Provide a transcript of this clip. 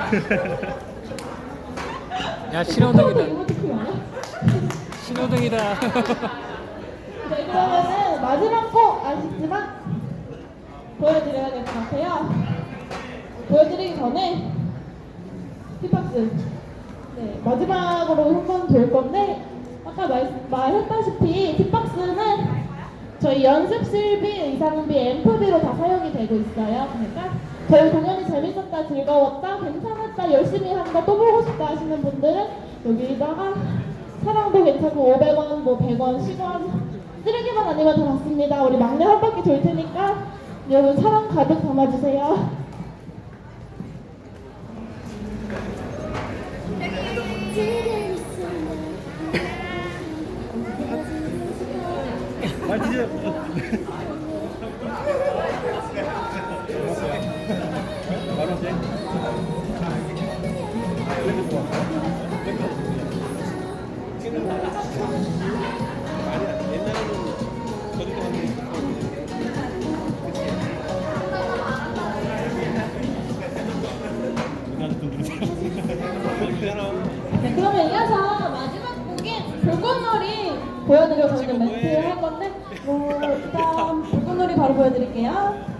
야 신호등이다. 신호등이다. 네, 그러면은 마지막 거 아쉽지만 보여드려야 될 것 같아요. 보여드리기 전에 힙박스 네, 마지막으로 한 번 돌 건데 아까 말, 말했다시피 힙박스는 저희 연습실비, 의상비, 앰프비로 다 사용이 되고 있어요. 그러니까 저희 공연이 재밌었다, 즐거웠다, 괜찮았다, 열심히 한다, 또 보고 싶다 하시는 분들은 여기다가 사랑도 괜찮고 500원, 뭐 100원, 10원 쓰레기만 아니면 다 받습니다. 우리 막내 한 바퀴 돌 테니까 여러분 사랑 가득 담아주세요. 말티즈 바로 돼. 아니야 옛날에는 저렇게 하는 네, 그러면 이어서 마지막 곡인 불꽃놀이 보여드리고 저희는 멘트 할 건데 뭐 일단 불꽃놀이 바로 보여드릴게요.